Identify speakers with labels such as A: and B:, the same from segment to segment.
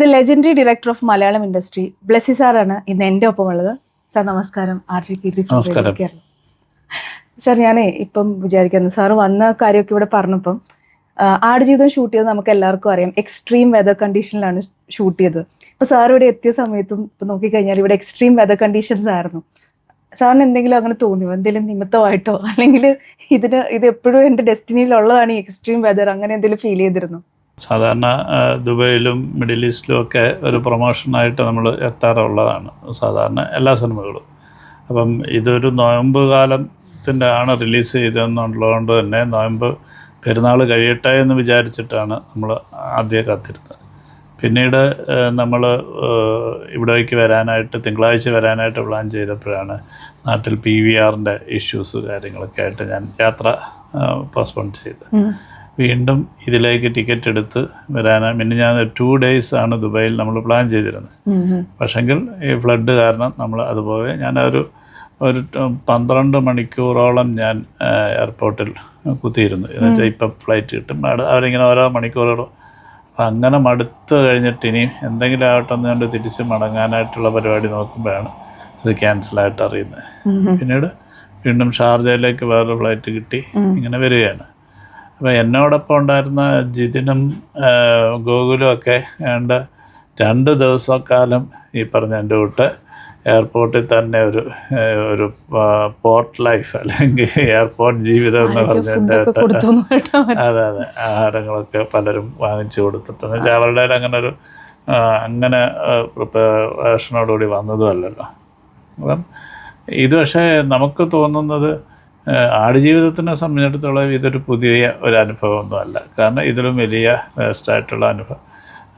A: The legendary director of Malayalam industry Blessy സാറാണ് ഇന്ന് എന്റെ ഒപ്പം ഉള്ളത് സാർ നമസ്കാരം R G Keerthi Keralam sir ഞാനേ ഇപ്പം വിചാരിക്കുന്നു സാർ വന്ന കാര്യമൊക്കെ ഇവിടെ പറഞ്ഞപ്പം ആടുജീവിതം ഷൂട്ട് ചെയ്തത് നമുക്ക് എല്ലാവർക്കും അറിയാം. എക്സ്ട്രീം വെതർ കണ്ടീഷനിലാണ് ഷൂട്ട് ചെയ്തത്. ഇപ്പൊ സാർ ഇവിടെ എത്തിയ സമയത്തും ഇപ്പൊ നോക്കിക്കഴിഞ്ഞാൽ ഇവിടെ എക്സ്ട്രീം വെതർ കണ്ടീഷൻസ് ആയിരുന്നു. സാറിന് എന്തെങ്കിലും അങ്ങനെ തോന്നിയോ? എന്തെങ്കിലും നിമിത്തമായിട്ടോ? അല്ലെങ്കിൽ ഇതിന് ഇത് എപ്പോഴും എന്റെ ഡെസ്റ്റിനിയിലുള്ളതാണ് ഈ എക്സ്ട്രീം വെതർ അങ്ങനെ എന്തെങ്കിലും ഫീൽ ചെയ്തിരുന്നു?
B: സാധാരണ ദുബൈയിലും മിഡിൽ ഈസ്റ്റിലും ഒക്കെ ഒരു പ്രൊമോഷനായിട്ട് നമ്മൾ എത്താറുള്ളതാണ് സാധാരണ എല്ലാ സിനിമകളും. അപ്പം ഇതൊരു നോയമ്പ് കാലത്തിന്റെ ആണ് റിലീസ് ചെയ്തതെന്നുള്ളതുകൊണ്ട് തന്നെ നോയമ്പ് പെരുന്നാൾ കഴിയട്ടെ എന്ന് വിചാരിച്ചിട്ടാണ് നമ്മൾ ആദ്യം കാത്തിരുന്നത്. പിന്നീട് നമ്മൾ ഇവിടേക്ക് വരാനായിട്ട് തിങ്കളാഴ്ച വരാനായിട്ട് പ്ലാൻ ചെയ്തപ്പോഴാണ് നാട്ടിൽ പി വി ആറിന്റെ ഇഷ്യൂസ് കാര്യങ്ങളൊക്കെ ആയിട്ട് ഞാൻ യാത്ര പോസ്റ്റ്പോൺ ചെയ്ത് വീണ്ടും ഇതിലേക്ക് ടിക്കറ്റ് എടുത്ത് വരാനാണ് പിന്നെ ഞാൻ ടു ഡേയ്സ് ആണ് ദുബായിൽ നമ്മൾ പ്ലാൻ ചെയ്തിരുന്നത്. പക്ഷെങ്കിൽ ഈ ഫ്ലഡ് കാരണം നമ്മൾ അതുപോലെ ഞാൻ ഒരു ഒരു പന്ത്രണ്ട് മണിക്കൂറോളം ഞാൻ എയർപോർട്ടിൽ കുത്തിയിരുന്നു. എന്ന് വെച്ചാൽ ഇപ്പം ഫ്ലൈറ്റ് കിട്ടും. അവരിങ്ങനെ ഓരോ മണിക്കൂറുകളും അപ്പം അങ്ങനെ മടുത്ത് കഴിഞ്ഞിട്ട് ഇനിയും എന്തെങ്കിലും ആവട്ടെ എന്ന് കണ്ട് തിരിച്ച് മടങ്ങാനായിട്ടുള്ള പരിപാടി നോക്കുമ്പോഴാണ് ഇത് ക്യാൻസലായിട്ട് അറിയുന്നത്. പിന്നീട് വീണ്ടും ഷാർജയിലേക്ക് വേറൊരു ഫ്ലൈറ്റ് കിട്ടി. ഇങ്ങനെ വരികയാണ്. അപ്പോൾ എന്നോടൊപ്പം ഉണ്ടായിരുന്ന ജിതിനും ഗൂഗിളും ഗോകുലും ഒക്കെ ഏണ്ട രണ്ട് ദിവസക്കാലം ഈ പറഞ്ഞ എന്റെ കൂട്ട് എയർപോർട്ടിൽ തന്നെ ഒരു ഒരു പോർട്ട് ലൈഫ് അല്ലെങ്കിൽ എയർപോർട്ട് ജീവിതം എന്ന് പറഞ്ഞിട്ട് അതെ അതെ. ആഹാരങ്ങളൊക്കെ പലരും വാങ്ങിച്ചു കൊടുത്തിട്ടുണ്ട്. വെച്ചാൽ അവരുടെ അങ്ങനെ ഒരു അങ്ങനെ പ്രിപ്പറേഷനോടുകൂടി വന്നതും അല്ലല്ലോ. അപ്പം ഇത് പക്ഷേ നമുക്ക് തോന്നുന്നത് ആടുജീവിതത്തിനെ സംബന്ധിച്ചിടത്തോളം ഇതൊരു പുതിയ ഒരു അനുഭവമൊന്നുമല്ല കാരണം ഇതിലും വലിയ വേസ്റ്റായിട്ടുള്ള അനുഭവം.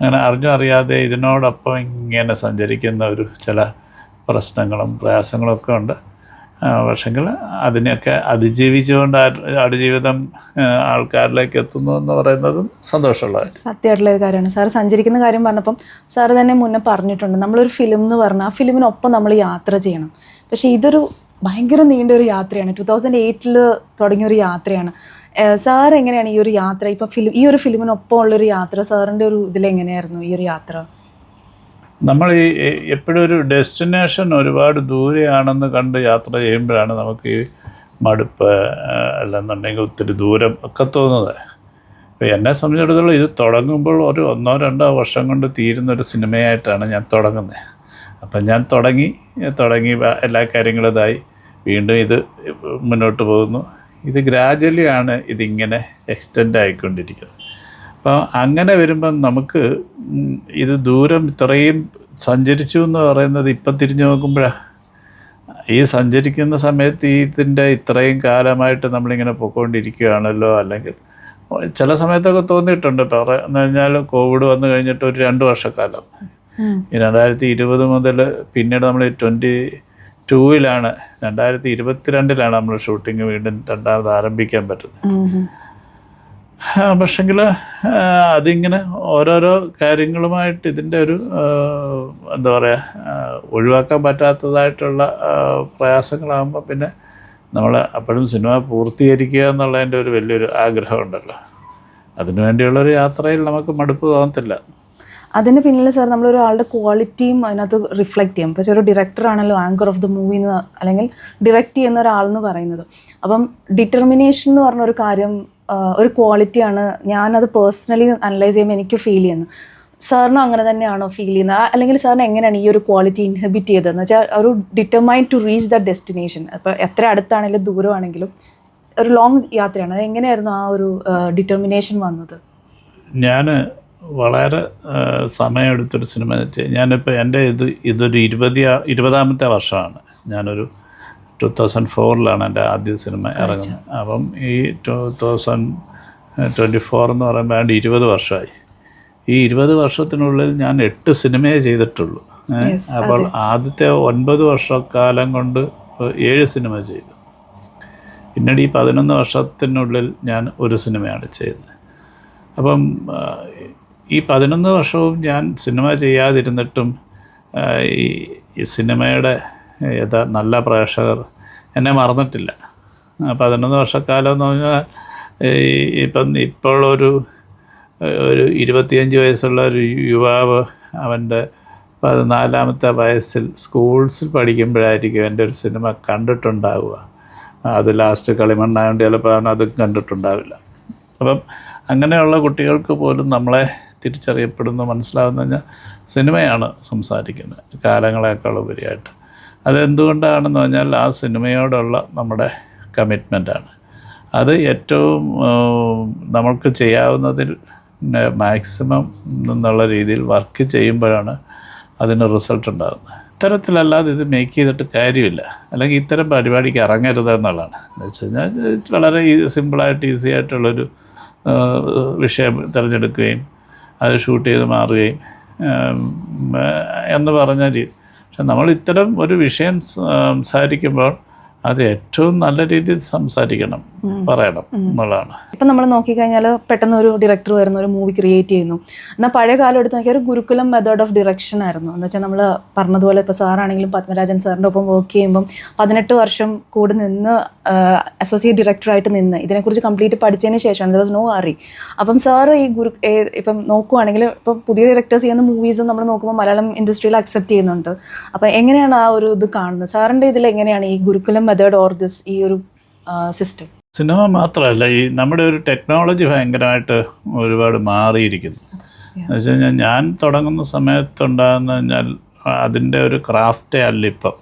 B: അങ്ങനെ അറിഞ്ഞും അറിയാതെ ഇതിനോടൊപ്പം ഇങ്ങനെ സഞ്ചരിക്കുന്ന ഒരു ചില പ്രശ്നങ്ങളും പ്രയാസങ്ങളും ഒക്കെ ഉണ്ട്. പക്ഷെങ്കിൽ അതിനെയൊക്കെ അതിജീവിച്ചുകൊണ്ട് ആടുജീവിതം ആൾക്കാരിലേക്ക് എത്തുന്നു എന്ന് പറയുന്നതും സന്തോഷമുള്ള
A: സത്യമായിട്ടുള്ള ഒരു കാര്യമാണ്. സാർ സഞ്ചരിക്കുന്ന കാര്യം പറഞ്ഞപ്പം സാർ തന്നെ മുന്നേ പറഞ്ഞിട്ടുണ്ട്. നമ്മളൊരു ഫിലിം എന്ന് പറഞ്ഞാൽ ആ ഫിലിമിനൊപ്പം നമ്മൾ യാത്ര ചെയ്യണം. പക്ഷേ ഇതൊരു ഭയങ്കര നീണ്ട ഒരു യാത്രയാണ്. ടു തൗസൻഡ് എയ്റ്റിൽ തുടങ്ങിയ ഒരു യാത്രയാണ്. സാർ എങ്ങനെയാണ് ഈ ഒരു യാത്ര? ഇപ്പം ഫിലിം ഈ ഒരു ഫിലിമിനൊപ്പം ഉള്ളൊരു യാത്ര സാറിന്റെ ഒരു ഇതിൽ എങ്ങനെയായിരുന്നു ഈ ഒരു യാത്ര?
B: നമ്മൾ ഈ എപ്പോഴും ഒരു ഡെസ്റ്റിനേഷൻ ഒരുപാട് ദൂരെയാണെന്ന് കണ്ട് യാത്ര ചെയ്യുമ്പോഴാണ് നമുക്ക് ഈ മടുപ്പ് അല്ലെന്നുണ്ടെങ്കിൽ ഒത്തിരി ദൂരം ഒക്കെ തോന്നുന്നത്. അപ്പോൾ എന്നെ സംബന്ധിച്ചിടത്തോളം ഇത് തുടങ്ങുമ്പോൾ ഒരു ഒന്നോ രണ്ടോ വർഷം കൊണ്ട് തീരുന്ന ഒരു സിനിമയായിട്ടാണ് ഞാൻ തുടങ്ങുന്നത്. അപ്പം ഞാൻ തുടങ്ങി തുടങ്ങി എല്ലാ കാര്യങ്ങളും ഇതായി. വീണ്ടും ഇത് മുന്നോട്ട് പോകുന്നു. ഇത് ഗ്രാജ്വലി ആണ് ഇതിങ്ങനെ എക്സ്റ്റെൻഡ് ആയിക്കൊണ്ടിരിക്കുന്നത്. അപ്പോൾ അങ്ങനെ വരുമ്പം നമുക്ക് ഇത് ദൂരം ഇത്രയും സഞ്ചരിച്ചു എന്ന് പറയുന്നത് ഇപ്പം തിരിഞ്ഞു നോക്കുമ്പോഴാണ് ഈ സഞ്ചരിക്കുന്ന സമയത്ത് ഇതിന്റെ ഇത്രയും കാലമായിട്ട് നമ്മളിങ്ങനെ പോയിക്കൊണ്ടിരിക്കുകയാണല്ലോ അല്ലെങ്കിൽ ചില സമയത്തൊക്കെ തോന്നിയിട്ടുണ്ട്. പറയുന്ന കഴിഞ്ഞാൽ കോവിഡ് വന്നു കഴിഞ്ഞിട്ട് ഒരു രണ്ട് വർഷക്കാലം. ഈ രണ്ടായിരത്തി ഇരുപത് മുതൽ പിന്നീട് നമ്മൾ ട്വന്റി ടൂവിലാണ് രണ്ടായിരത്തി ഇരുപത്തിരണ്ടിലാണ് നമ്മൾ ഷൂട്ടിംഗ് വീണ്ടും രണ്ടാമത് ആരംഭിക്കാൻ പറ്റുന്നത്. പക്ഷെങ്കിൽ അതിങ്ങനെ ഓരോരോ കാര്യങ്ങളുമായിട്ട് ഇതിന്റെ ഒരു എന്താ പറയുക ഒഴിവാക്കാൻ പറ്റാത്തതായിട്ടുള്ള പ്രയാസങ്ങളാകുമ്പോൾ പിന്നെ നമ്മൾ അപ്പോഴും സിനിമ പൂർത്തീകരിക്കുക എന്നുള്ളതിന്റെ ഒരു വലിയൊരു ആഗ്രഹമുണ്ടല്ലോ. അതിനുവേണ്ടിയുള്ളൊരു യാത്രയിൽ നമുക്ക് മടുപ്പ് തോന്നത്തില്ല.
A: അതിന് പിന്നിൽ സാർ നമ്മൾ ഒരാളുടെ ക്വാളിറ്റിയും അതിനകത്ത് റിഫ്ലക്റ്റ് ചെയ്യും. പക്ഷേ ഒരു ഡയറക്ടർ ആണല്ലോ ആങ്കർ ഓഫ് ദ മൂവി എന്ന് അല്ലെങ്കിൽ ഡിറക്റ്റ് ചെയ്യുന്ന ഒരാളെന്ന് പറയുന്നത്. അപ്പം ഡിറ്റർമിനേഷൻ എന്ന് പറഞ്ഞ ഒരു കാര്യം ഒരു ക്വാളിറ്റിയാണ് ഞാനത് പേഴ്സണലി അനലൈസ് ചെയ്യുമ്പോൾ എനിക്ക് ഫീൽ ചെയ്യുന്നു സാറിനും അങ്ങനെ തന്നെയാണോ ഫീൽ ചെയ്യുന്നത്? അല്ലെങ്കിൽ സാറിന് എങ്ങനെയാണ് ഈ ഒരു ക്വാളിറ്റി ഇൻഹിബിറ്റ് ചെയ്തതെന്ന് വെച്ചാൽ ഒരു determined to reach the destination അപ്പോൾ എത്ര അടുത്താണെങ്കിലും ദൂരമാണെങ്കിലും ഒരു ലോങ് യാത്രയാണ്. അത് എങ്ങനെയായിരുന്നു ആ ഒരു ഡിറ്റർമിനേഷൻ വന്നത്?
B: ഞാൻ വളരെ സമയമെടുത്തൊരു സിനിമ. ഞാനിപ്പോൾ എന്റെ ഇത് ഇതൊരു ഇരുപതി ഇരുപതാമത്തെ വർഷമാണ്. ഞാനൊരു ടു തൗസൻഡ് ഫോറിലാണ് എന്റെ ആദ്യ സിനിമ ഇറങ്ങുന്നത്. അപ്പം ഈ ടു തൗസൻഡ് ട്വന്റി ഫോർ എന്ന് പറയുമ്പോൾ ഏതാണ്ട് ഇരുപത് വർഷമായി. ഈ ഇരുപത് വർഷത്തിനുള്ളിൽ ഞാൻ എട്ട് സിനിമയെ ചെയ്തിട്ടുള്ളൂ. അപ്പോൾ ആദ്യത്തെ ഒൻപത് വർഷക്കാലം കൊണ്ട് ഏഴ് സിനിമ ചെയ്തു. പിന്നീട് ഈ പതിനൊന്ന് വർഷത്തിനുള്ളിൽ ഞാൻ ഒരു സിനിമയാണ് ചെയ്തത്. അപ്പം ഈ പതിനൊന്ന് വർഷവും ഞാൻ സിനിമ ചെയ്യാതിരുന്നിട്ടും ഈ സിനിമയുടെ യഥാ നല്ല പ്രേക്ഷകർ എന്നെ മറന്നിട്ടില്ല. പതിനൊന്ന് വർഷക്കാലം എന്ന് പറഞ്ഞാൽ ഈ ഇപ്പം ഇപ്പോഴൊരു ഒരു ഇരുപത്തിയഞ്ച് വയസ്സുള്ള ഒരു യുവാവ് അവന്റെ പതിനാലാമത്തെ വയസ്സിൽ സ്കൂൾസിൽ പഠിക്കുമ്പോഴായിരിക്കും എന്റെ ഒരു സിനിമ കണ്ടിട്ടുണ്ടാവുക. അത് ലാസ്റ്റ് കളിമണ്ണായതുകൊണ്ട് ചിലപ്പോൾ അവൻ അത് കണ്ടിട്ടുണ്ടാവില്ല. അപ്പം അങ്ങനെയുള്ള കുട്ടികൾക്ക് പോലും നമ്മളെ തിരിച്ചറിയപ്പെടുന്നു മനസ്സിലാവുന്ന കഴിഞ്ഞാൽ സിനിമയാണ് സംസാരിക്കുന്നത് കാലങ്ങളെക്കാൾ ഉപരിയായിട്ട്. അതെന്തുകൊണ്ടാണെന്ന് പറഞ്ഞാൽ ആ സിനിമയോടുള്ള നമ്മുടെ കമ്മിറ്റ്മെന്റാണ് അത് ഏറ്റവും നമ്മൾക്ക് ചെയ്യാവുന്നതിൽ മാക്സിമം എന്നുള്ള രീതിയിൽ വർക്ക് ചെയ്യുമ്പോഴാണ് അതിന് റിസൾട്ട് ഉണ്ടാകുന്നത് ഇത്തരത്തിലല്ലാതെ ഇത് മേക്ക് ചെയ്തിട്ട് കാര്യമില്ല. അല്ലെങ്കിൽ ഇത്തരം പരിപാടിക്ക് ഇറങ്ങരുത് എന്നുള്ളതാണ്. എന്ന് വെച്ച് കഴിഞ്ഞാൽ വളരെ സിമ്പിളായിട്ട് ഈസി ആയിട്ടുള്ളൊരു വിഷയം തിരഞ്ഞെടുക്കുകയും അത് ഷൂട്ട് ചെയ്ത് മാറുകയും എന്ന് പറഞ്ഞ രീതി പക്ഷെ നമ്മൾ ഇത്തരം ഒരു വിഷയം സംസാരിക്കുമ്പോൾ അത് ഏറ്റവും നല്ല രീതിയിൽ സംസാരിക്കണം പറയണം എന്നുള്ളതാണ്.
A: ഇപ്പം നമ്മൾ നോക്കിക്കഴിഞ്ഞാൽ പെട്ടെന്ന് ഒരു ഡയറക്ടർ വരുന്ന ഒരു മൂവി ക്രിയേറ്റ് ചെയ്യുന്നു. എന്നാൽ പഴയ കാലം എടുത്ത് നോക്കിയാൽ ഒരു ഗുരുകുലം മെത്തേഡ് ഓഫ് ഡിറക്ഷൻ ആയിരുന്നു. എന്ന് വെച്ചാൽ നമ്മൾ പറഞ്ഞതുപോലെ ഇപ്പോൾ സാറാണെങ്കിലും പത്മരാജൻ സാറിന്റെ ഒപ്പം വർക്ക് ചെയ്യുമ്പം പതിനെട്ട് വർഷം കൂടെ നിന്ന് അസോസിയേറ്റ് ഡയറക്ടറായിട്ട് നിന്ന് ഇതിനെക്കുറിച്ച് കംപ്ലീറ്റ് പഠിച്ചതിന് ശേഷം ദർ വാസ് നോ അറി അപ്പം സാർ ഈ ഗുരു ഇപ്പം നോക്കുവാണെങ്കിൽ ഇപ്പം പുതിയ ഡയറക്ടേഴ്സ് ചെയ്യുന്ന മൂവീസും നമ്മൾ നോക്കുമ്പോൾ മലയാളം ഇൻഡസ്ട്രിയിൽ അക്സെപ്റ്റ് ചെയ്യുന്നുണ്ട്. അപ്പം എങ്ങനെയാണ് ആ ഒരു ഇത് കാണുന്നത്? സാറിന്റെ ഇതിൽ എങ്ങനെയാണ് ഈ ഗുരുകുലം മെത്തേഡ് ഓർ ദിസ് ഈ ഒരു സിസ്റ്റം.
B: സിനിമ മാത്രമല്ല ഈ നമ്മുടെ ഒരു ടെക്നോളജി ഭയങ്കരമായിട്ട് ഒരുപാട് മാറിയിരിക്കുന്നു. എന്ന് വെച്ച് കഴിഞ്ഞാൽ ഞാൻ തുടങ്ങുന്ന സമയത്തുണ്ടാകുന്ന കഴിഞ്ഞാൽ അതിന്റെ ഒരു ക്രാഫ്റ്റേ അല്ല ഇപ്പം.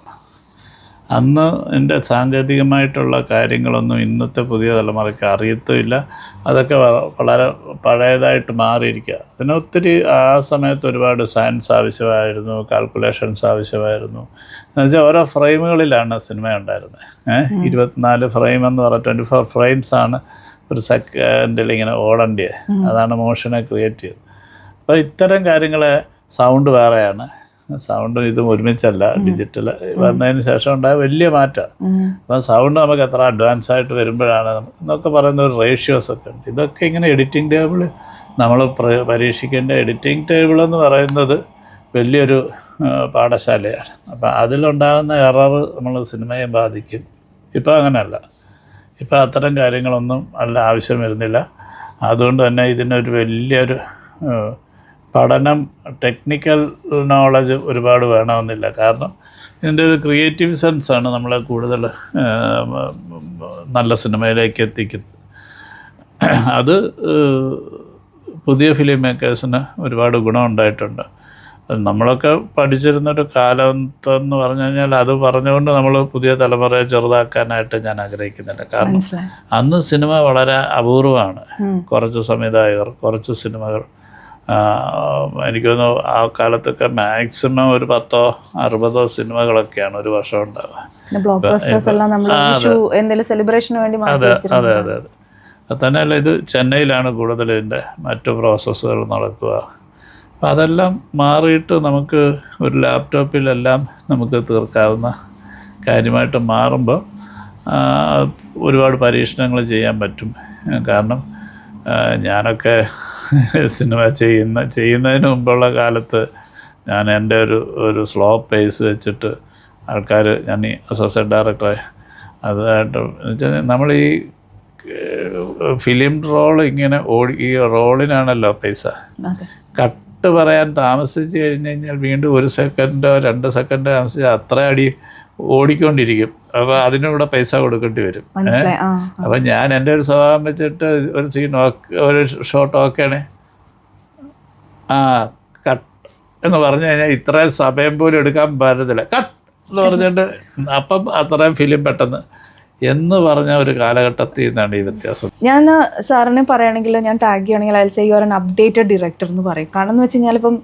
B: അന്ന് എന്റെ സാങ്കേതികമായിട്ടുള്ള കാര്യങ്ങളൊന്നും ഇന്നത്തെ പുതിയ തലമുറയ്ക്ക് അറിയത്തുമില്ല. അതൊക്കെ വളരെ പഴയതായിട്ട് മാറിയിരിക്കുക. പിന്നെ ഒത്തിരി ആ സമയത്ത് ഒരുപാട് സയൻസ് ആവശ്യമായിരുന്നു കാൽക്കുലേഷൻസ് ആവശ്യമായിരുന്നു. എന്നുവെച്ചാൽ ഓരോ ഫ്രെയിമുകളിലാണ് സിനിമ ഉണ്ടായിരുന്നത്. ഏഹ് ഇരുപത്തിനാല് ഫ്രെയിം എന്ന് പറഞ്ഞാൽ ട്വന്റി ഫോർ ഫ്രെയിംസ് ആണ് ഒരു സെക്കൻഡിൽ ഇങ്ങനെ ഓടേണ്ടത് അതാണ് മോഷനെ ക്രിയേറ്റ് ചെയ്തത്. അപ്പോൾ ഇത്തരം കാര്യങ്ങളെ സൗണ്ട് വേറെയാണ്. സൗണ്ടും ഇതും ഒരുമിച്ചല്ല ഡിജിറ്റൽ വന്നതിന് ശേഷം ഉണ്ടായ വലിയ മാറ്റം. അപ്പം സൗണ്ട് നമുക്ക് എത്ര അഡ്വാൻസ് ആയിട്ട് വരുമ്പോഴാണ് എന്നൊക്കെ പറയുന്ന ഒരു റേഷ്യോസ് ഒക്കെ ഉണ്ട്. ഇതൊക്കെ ഇങ്ങനെ എഡിറ്റിംഗ് ടേബിൾ നമ്മൾ പ്ര- പരീക്ഷിക്കേണ്ട എഡിറ്റിംഗ് ടേബിൾ എന്ന് പറയുന്നത് വലിയൊരു പാഠശാലയാണ്. അപ്പം അതിലുണ്ടാകുന്ന എറർ നമ്മൾ സിനിമയെ ബാധിക്കും. ഇപ്പം അങ്ങനെയല്ല ഇപ്പം അത്തരം കാര്യങ്ങളൊന്നും അല്ല ആവശ്യം വരുന്നില്ല. അതുകൊണ്ട് തന്നെ ഇതിനൊരു വലിയൊരു പഠനം ടെക്നിക്കൽ നോളജ് ഒരുപാട് വേണമെന്നില്ല. കാരണം ഇതിന്റെ ഒരു ക്രിയേറ്റീവ് സെൻസാണ് നമ്മളെ കൂടുതൽ നല്ല സിനിമയിലേക്ക് എത്തിക്കുന്നത്. അത് പുതിയ ഫിലിം മേക്കേഴ്സിന് ഒരുപാട് ഗുണമുണ്ടായിട്ടുണ്ട്. ഉണ്ടായിട്ടുണ്ട് നമ്മളൊക്കെ പഠിച്ചിരുന്നൊരു കാലത്തെന്ന് പറഞ്ഞു കഴിഞ്ഞാൽ അത് പറഞ്ഞുകൊണ്ട് നമ്മൾ പുതിയ തലമുറയെ ചെറുതാക്കാനായിട്ട് ഞാൻ ആഗ്രഹിക്കുന്നില്ല. കാരണം അന്ന് സിനിമ വളരെ അപൂർവമാണ്. കുറച്ച് സംവിധായകർ കുറച്ച് സിനിമകൾ എനിക്ക് തോന്നുന്നു ആ കാലത്തൊക്കെ മാക്സിമം ഒരു പത്തോ അറുപതോ സിനിമകളൊക്കെയാണ് ഒരു വർഷം ഉണ്ടാവുക. അതെ. അതെ അത് തന്നെയല്ല ഇത് ചെന്നൈയിലാണ് കൂടുതൽ ഇതിന്റെ മറ്റു പ്രോസസ്സുകൾ നടക്കുക. അപ്പം അതെല്ലാം മാറിയിട്ട് നമുക്ക് ഒരു ലാപ്ടോപ്പിലെല്ലാം നമുക്ക് തീർക്കാവുന്ന കാര്യമായിട്ട് മാറുമ്പോൾ ഒരുപാട് പരീക്ഷണങ്ങൾ ചെയ്യാൻ പറ്റും. കാരണം ഞാനൊക്കെ സിനിമ ചെയ്യുന്ന ചെയ്യുന്നതിന് മുമ്പുള്ള കാലത്ത് ഞാൻ എന്റെ ഒരു ഒരു സ്ലോ പേസ് വെച്ചിട്ട് ആൾക്കാർ ഞാൻ ഈ അസോസിയേറ്റ് ഡയറക്ടറെ അതായിട്ട് നമ്മൾ ഈ ഫിലിം റോൾ ഇങ്ങനെ ഓടി ഈ റോളിനാണല്ലോ പൈസ കട്ട് പറയാൻ താമസിച്ച് കഴിഞ്ഞ് കഴിഞ്ഞാൽ വീണ്ടും ഒരു സെക്കൻഡോ രണ്ട് സെക്കൻഡോ താമസിച്ച് അത്ര അടി ഓടിക്കൊണ്ടിരിക്കും. അപ്പോൾ അതിനൂടെ പൈസ കൊടുക്കേണ്ടി വരും.
A: അപ്പൊ
B: അപ്പം ഞാൻ എന്റെ ഒരു സ്വഭാവം വെച്ചിട്ട് ഒരു സീൻ ഒരു ഷോട്ട് ഓക്കെയാണ്. ആ കട്ട് എന്ന് പറഞ്ഞു കഴിഞ്ഞാൽ ഇത്രയും സമയം പോലും എടുക്കാൻ പറ്റത്തില്ല. കട്ട് എന്ന് പറഞ്ഞിട്ട് അപ്പം അത്രയും ഫിലിം പെട്ടെന്ന് എന്ന് പറഞ്ഞ ഒരു കാലഘട്ടത്തിൽ നിന്നാണ് ഈ വ്യത്യാസം.
A: ഞാൻ സാറിന് പറയുകയാണെങ്കിൽ ഞാൻ ടാഗ് ചെയ്യുകയാണെങ്കിൽ I'll say you are un updated director എന്ന് പറയും. കാരണം എന്ന് വെച്ച് കഴിഞ്ഞാൽ ഇപ്പം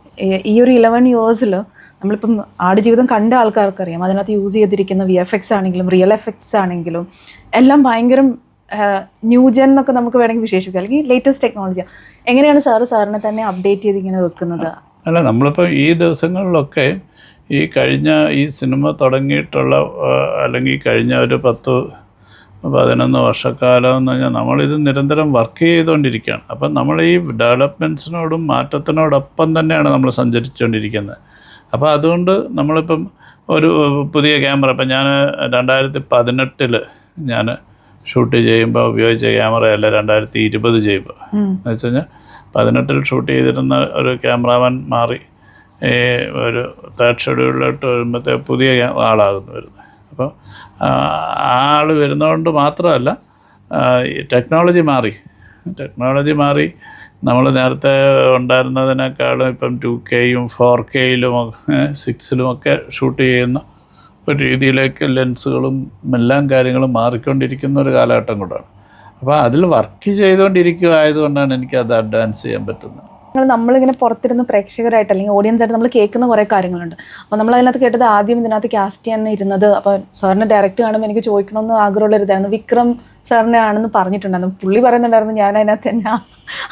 A: ഈ ഒരു ഇലവൻ ഇയേഴ്സിൽ നമ്മളിപ്പം ആടുജീവിതം കണ്ട ആൾക്കാർക്കറിയാം. അതിനകത്ത് യൂസ് ചെയ്തിരിക്കുന്ന വി എഫ് എക്സ് ആണെങ്കിലും റിയൽ എഫക്ട്സ് ആണെങ്കിലും എല്ലാം ഭയങ്കര ന്യൂജൻ എന്നൊക്കെ നമുക്ക് വേണമെങ്കിൽ വിശേഷിപ്പിക്കാം. അല്ലെങ്കിൽ ലേറ്റസ്റ്റ് ടെക്നോളജി എങ്ങനെയാണ് സാറ് സാറിനെ തന്നെ അപ്ഡേറ്റ് ചെയ്ത് ഇങ്ങനെ വെക്കുന്നത്?
B: അല്ല നമ്മളിപ്പോൾ ഈ ദിവസങ്ങളിലൊക്കെ ഈ കഴിഞ്ഞ ഈ സിനിമ തുടങ്ങിയിട്ടുള്ള അല്ലെങ്കിൽ കഴിഞ്ഞ ഒരു പത്ത് പതിനൊന്ന് വർഷക്കാലം എന്ന് പറഞ്ഞാൽ നമ്മളിത് നിരന്തരം വർക്ക് ചെയ്തുകൊണ്ടിരിക്കുകയാണ്. അപ്പം നമ്മൾ ഈ ഡെവലപ്മെന്റ്സിനോടും മാറ്റത്തിനോടൊപ്പം തന്നെയാണ് നമ്മൾ സഞ്ചരിച്ചുകൊണ്ടിരിക്കുന്നത്. അപ്പോൾ അതുകൊണ്ട് നമ്മളിപ്പം ഒരു പുതിയ ക്യാമറ ഇപ്പം ഞാൻ രണ്ടായിരത്തി പതിനെട്ടിൽ ഞാൻ ഷൂട്ട് ചെയ്യുമ്പോൾ ഉപയോഗിച്ച ക്യാമറയല്ല രണ്ടായിരത്തി ഇരുപത് ചെയ്യുമ്പോൾ എന്ന് വെച്ച് കഴിഞ്ഞാൽ പതിനെട്ടിൽ ഷൂട്ട് ചെയ്തിരുന്ന ഒരു ക്യാമറാമാൻ മാറി ഈ ഒരു തേർഡ് ഷെഡ്യൂളിലോട്ട് വരുമ്പോഴത്തെ പുതിയ ആളാകുന്നു വരുന്നത് അപ്പോൾ ആൾ വരുന്നതുകൊണ്ട് മാത്രമല്ല ടെക്നോളജി മാറി. ടെക്നോളജി മാറി നമ്മൾ നേരത്തെ ഉണ്ടായിരുന്നതിനേക്കാളും ഇപ്പം ടു കെയും ഫോർ കെയിലും സിക്സിലുമൊക്കെ ഷൂട്ട് ചെയ്യുന്ന ഒരു രീതിയിലേക്ക് ലെൻസുകളും എല്ലാം കാര്യങ്ങളും മാറിക്കൊണ്ടിരിക്കുന്ന ഒരു കാലഘട്ടം കൂടാണ്. അപ്പോൾ അതിൽ വർക്ക് ചെയ്തുകൊണ്ടിരിക്കുക ആയതുകൊണ്ടാണ് അത് അഡ്വാൻസ് ചെയ്യാൻ പറ്റുന്നത്.
A: നിങ്ങൾ നമ്മളിങ്ങനെ പുറത്തിരുന്ന് പ്രേക്ഷകരായിട്ട് അല്ലെങ്കിൽ ഓഡിയൻസ് ആയിട്ട് നമ്മൾ കേൾക്കുന്ന കുറേ കാര്യങ്ങളുണ്ട്. അപ്പോൾ നമ്മൾ അതിനകത്ത് കേട്ടത് ആദ്യം ഇതിനകത്ത് കാസ്റ്റ് ചെയ്യാൻ ഇരുന്നത് അപ്പോൾ സാറിനെ ഡയറക്റ്റ് കാണുമ്പോൾ എനിക്ക് ചോദിക്കണമെന്ന് ആഗ്രഹമുള്ള ഒരു ഇതായിരുന്നു വിക്രം സാറിനെ ആണെന്ന് പറഞ്ഞിട്ടുണ്ടായിരുന്നു. പുള്ളി പറയുന്നുണ്ടായിരുന്നു ഞാൻ അതിനകത്ത് തന്നെ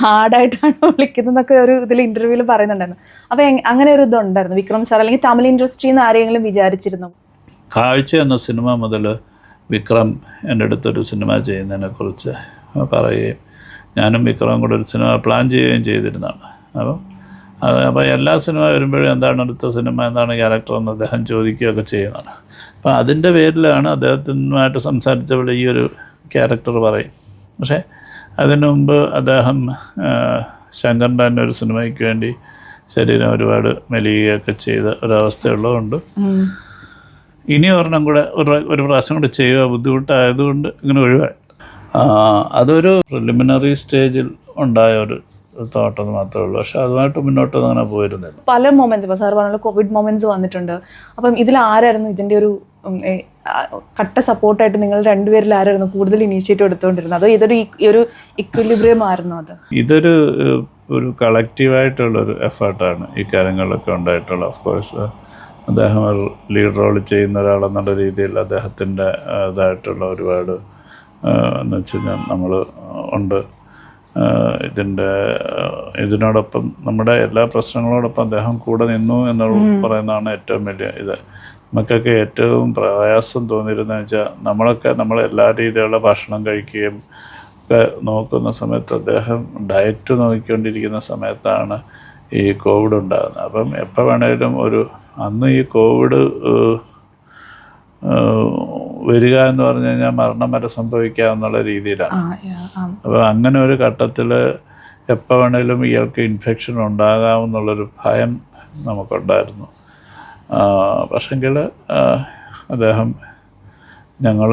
A: ഹാർഡായിട്ടാണ് വിളിക്കുന്നതെന്നൊക്കെ ഒരു ഇതിൽ ഇന്റർവ്യൂവിൽ പറയുന്നുണ്ടായിരുന്നു. അപ്പോൾ അങ്ങനെ ഒരു ഇതുണ്ടായിരുന്നു വിക്രം സാർ അല്ലെങ്കിൽ തമിഴ് ഇൻഡസ്ട്രിയിൽ നിന്ന് ആരെങ്കിലും വിചാരിച്ചിരുന്നു?
B: കാഴ്ച എന്ന സിനിമ മുതൽ വിക്രം എന്റെ അടുത്തൊരു സിനിമ ചെയ്യുന്നതിനെക്കുറിച്ച് പറയുകയും ഞാനും വിക്രം കൂടെ ഒരു സിനിമ പ്ലാൻ ചെയ്യുകയും ചെയ്തിരുന്നതാണ്. അപ്പം അത് അപ്പോൾ എല്ലാ സിനിമ വരുമ്പോഴും എന്താണ് അടുത്ത സിനിമ എന്താണ് ക്യാരക്ടർ എന്ന് അദ്ദേഹം ചോദിക്കുകയൊക്കെ ചെയ്യുന്നതാണ്. അപ്പോൾ അതിന്റെ പേരിലാണ് അദ്ദേഹത്തിനുമായിട്ട് സംസാരിച്ചപ്പോൾ ഈ ഒരു ക്യാരക്ടർ പറയും. പക്ഷേ അതിനു മുമ്പ് അദ്ദേഹം ശങ്കറിന്റെ ഒരു സിനിമയ്ക്ക് വേണ്ടി ശരീരം ഒരുപാട് മെലിയുകയൊക്കെ ചെയ്ത ഒരവസ്ഥയുള്ളതുകൊണ്ട് ഇനി ഒരെണ്ണം കൂടെ ഒരു ഒരു പ്രാവശ്യം കൂടെ ചെയ്യുക ബുദ്ധിമുട്ടായതുകൊണ്ട് ഇങ്ങനെ ഒഴിവായി. അതൊരു പ്രിലിമിനറി സ്റ്റേജിൽ ഉണ്ടായ ഒരു തോട്ടം മാത്രമേ ഉള്ളൂ. പക്ഷെ അതുമായിട്ട് മുന്നോട്ട് അങ്ങനെ പോയിരുന്നില്ല.
A: പല മൊമെന്റ്സ് ഇപ്പോൾ സാർ പറഞ്ഞ കോവിഡ് മൊമെന്റ്സ് വന്നിട്ടുണ്ട്. അപ്പം ഇതിൽ ആരായിരുന്നു ഇതിന്റെ ഒരു കട്ട സപ്പോർട്ടായിട്ട് നിങ്ങൾ രണ്ടുപേരിൽ ആരായിരുന്നു കൂടുതൽ ഇനീഷ്യേറ്റീവ് എടുത്തുകൊണ്ടിരുന്നത്? അതോ ഇതൊരു ഒരു ഇക്വിലിബ്രിയം ആയിരുന്നു അത്?
B: ഇതൊരു ഒരു കളക്റ്റീവായിട്ടുള്ളൊരു എഫേർട്ടാണ് ഈ കാര്യങ്ങളിലൊക്കെ ഉണ്ടായിട്ടുള്ള ഓഫ് കോഴ്സ് അദ്ദേഹം ഒരു ലീഡ് റോൾ ചെയ്യുന്ന ഒരാളെന്നുള്ള രീതിയിൽ അദ്ദേഹത്തിന്റെ ഇതായിട്ടുള്ള ഒരുപാട് എന്ന് വെച്ച് കഴിഞ്ഞാൽ നമ്മൾ ഉണ്ട്. ഇതിന്റെ ഇതിനോടൊപ്പം നമ്മുടെ എല്ലാ പ്രശ്നങ്ങളോടൊപ്പം അദ്ദേഹം കൂടെ നിന്നു എന്ന് പറയുന്നതാണ് ഏറ്റവും വലിയ ഇത്. നമുക്കൊക്കെ ഏറ്റവും പ്രയാസം തോന്നിയിരുന്നത് വെച്ചാൽ നമ്മളൊക്കെ നമ്മൾ എല്ലാ രീതിയിലുള്ള ഭക്ഷണം കഴിക്കുകയും ഒക്കെ നോക്കുന്ന സമയത്ത് അദ്ദേഹം ഡയറ്റ് നോക്കിക്കൊണ്ടിരിക്കുന്ന സമയത്താണ് ഈ കോവിഡ് ഉണ്ടാകുന്നത്. അപ്പം എപ്പോൾ വേണേലും ഒരു അന്ന് ഈ കോവിഡ് വരിക എന്ന് പറഞ്ഞു കഴിഞ്ഞാൽ മരണം വരെ സംഭവിക്കാമെന്നുള്ള രീതിയിലാണ്.
A: ആ
B: അപ്പോൾ അങ്ങനെ ഒരു ഘട്ടത്തിൽ എപ്പോൾ വേണേലും ഇയാൾക്ക് ഇൻഫെക്ഷൻ ഉണ്ടാകാമെന്നുള്ളൊരു ഭയം നമുക്കുണ്ടായിരുന്നു. പക്ഷെങ്കിൽ അദ്ദേഹം ഞങ്ങൾ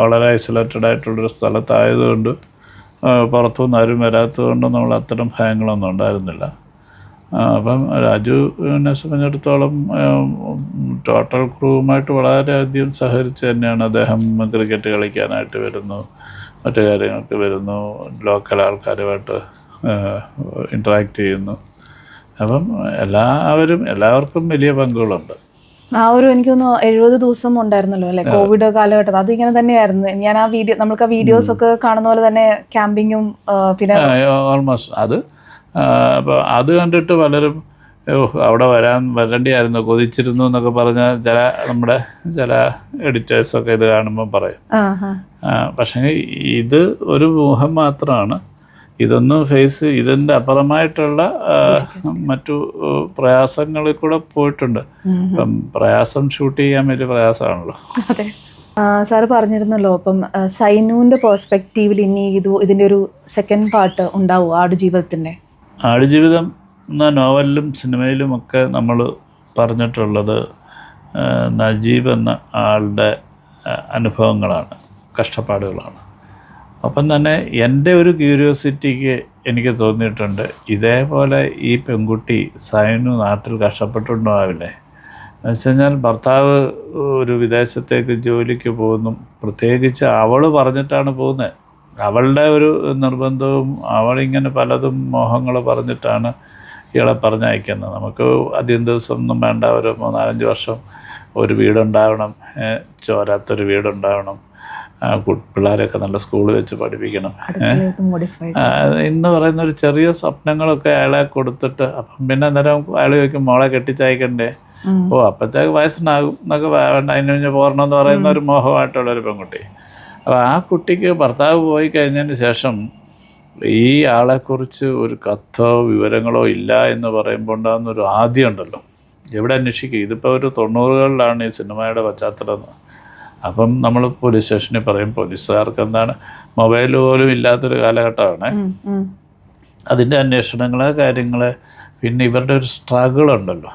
B: വളരെ ഐസൊലേറ്റഡ് ആയിട്ടുള്ളൊരു സ്ഥലത്തായതുകൊണ്ട് പുറത്തുനിന്ന് ആരും വരാത്തതുകൊണ്ട് നമ്മൾ അത്തരം ഭയങ്ങളൊന്നും ഉണ്ടായിരുന്നില്ല. അപ്പം രാജുവിനെ സംബന്ധിച്ചിടത്തോളം ടോട്ടൽ ക്രൂവുമായിട്ട് വളരെയധികം സഹകരിച്ച് തന്നെയാണ് അദ്ദേഹം ക്രിക്കറ്റ് കളിക്കാനായിട്ട് വരുന്നു മറ്റു കാര്യങ്ങൾക്ക് വരുന്നു ലോക്കൽ ആൾക്കാരുമായിട്ട് ഇൻട്രാക്ട് ചെയ്യുന്നു. അപ്പം എല്ലാവരും എല്ലാവർക്കും വലിയ പങ്കുകളുണ്ട്.
A: ആ ഒരു എനിക്ക് തോന്നുന്നു എഴുപത് ദിവസം ഉണ്ടായിരുന്നല്ലോ അല്ലെ? കോവിഡ് കാലഘട്ടം അത് ഇങ്ങനെ തന്നെയായിരുന്നു. ഞാൻ ആ വീഡിയോ നമ്മൾക്ക് ആ വീഡിയോസ് ഒക്കെ കാണുന്ന പോലെ തന്നെ ക്യാമ്പിങ്ങും പിന്നെ
B: ഓൾമോസ്റ്റ് അത് അപ്പോൾ അത് കണ്ടിട്ട് പലരും "ഓ, അവിടെ വരാൻ വരേണ്ടിയായിരുന്നു കൊതിച്ചിരുന്നു എന്നൊക്കെ പറഞ്ഞ ചില നമ്മുടെ ചില എഡിറ്റേഴ്സൊക്കെ ഇത് കാണുമ്പോൾ പറയും. പക്ഷേ ഇത് ഒരു ഊഹം മാത്രമാണ്. ഇതൊന്നും ഫേസ് ഇതിന്റെ അപ്പുറമായിട്ടുള്ള മറ്റു പ്രയാസങ്ങളിൽ കൂടെ പോയിട്ടുണ്ട്. ഇപ്പം പ്രയാസം ഷൂട്ട് ചെയ്യാൻ വലിയ പ്രയാസമാണല്ലോ.
A: അതെ. സാറ് പറഞ്ഞിരുന്നല്ലോ അപ്പം സൈനുവിന്റെ പെർസ്പെക്റ്റീവിൽ ഇനി ഇത് ഇതിന്റെ ഒരു സെക്കൻഡ് പാർട്ട് ഉണ്ടാവും ആടുജീവിതത്തിന്റെ
B: ആടുജീവിതം എന്ന നോവലിലും സിനിമയിലും ഒക്കെ നമ്മൾ പറഞ്ഞിട്ടുള്ളത് നജീബ് എന്ന ആളുടെ അനുഭവങ്ങളാണ് കഷ്ടപ്പാടുകളാണ്. അപ്പം തന്നെ എന്റെ ഒരു ക്യൂരിയോസിറ്റിക്ക് എനിക്ക് തോന്നിയിട്ടുണ്ട് ഇതേപോലെ ഈ പെൺകുട്ടി സൈനു നാട്ടിൽ കഷ്ടപ്പെട്ടുണ്ടാവില്ലേ കഴിഞ്ഞാൽ ഭർത്താവ് ഒരു വിദേശത്തേക്ക് ജോലിക്ക് പോകുന്നു പ്രത്യേകിച്ച് അവൾ പറഞ്ഞിട്ടാണ് പോകുന്നത്. അവളുടെ ഒരു നിർബന്ധവും അവളിങ്ങനെ പലതും മോഹങ്ങൾ പറഞ്ഞിട്ടാണ് ഇയാളെ പറഞ്ഞയക്കുന്നത്. നമുക്ക് അധികം ദിവസം ഒന്നും വേണ്ട ഒരു മൂന്നാലഞ്ച് വർഷം ഒരു വീടുണ്ടാവണം ചോരാത്തൊരു വീടുണ്ടാവണം പിള്ളേരെയൊക്കെ നല്ല സ്കൂളിൽ വെച്ച് പഠിപ്പിക്കണം. ഇന്ന് പറയുന്ന ഒരു ചെറിയ സ്വപ്നങ്ങളൊക്കെ അയാളെ കൊടുത്തിട്ട് അപ്പം പിന്നെ അന്നേരം അയാൾ ചോദിക്കും മോളെ കെട്ടിച്ചയക്കണ്ടേ? ഓ അപ്പോഴത്തേക്ക് വയസ്സുണ്ടാകും എന്നൊക്കെ വേണ്ട അതിന് കഴിഞ്ഞ് പോരണം എന്ന് പറയുന്ന ഒരു മോഹമായിട്ടുള്ള ഒരു പെൺകുട്ടി. അപ്പോൾ ആ കുട്ടിക്ക് ഭർത്താവ് പോയി കഴിഞ്ഞതിന് ശേഷം ഈ ആളെക്കുറിച്ച് ഒരു കത്തോ വിവരങ്ങളോ ഇല്ല എന്ന് പറയുമ്പോൾ ഉണ്ടാകുന്ന ഒരു ആദ്യം ഉണ്ടല്ലോ. എവിടെ അന്വേഷിക്കും? ഇതിപ്പോൾ ഒരു തൊണ്ണൂറുകളിലാണ് ഈ സിനിമയുടെ പശ്ചാത്തലം എന്ന്. അപ്പം നമ്മൾ പോലീസ് സ്റ്റേഷനിൽ പറയും പോലീസുകാർക്ക് എന്താണ് മൊബൈൽ പോലും ഇല്ലാത്തൊരു കാലഘട്ടമാണ്. അതിന്റെ അന്വേഷണങ്ങൾ കാര്യങ്ങൾ പിന്നെ ഇവരുടെ ഒരു സ്ട്രഗിൾ ഉണ്ടല്ലോ.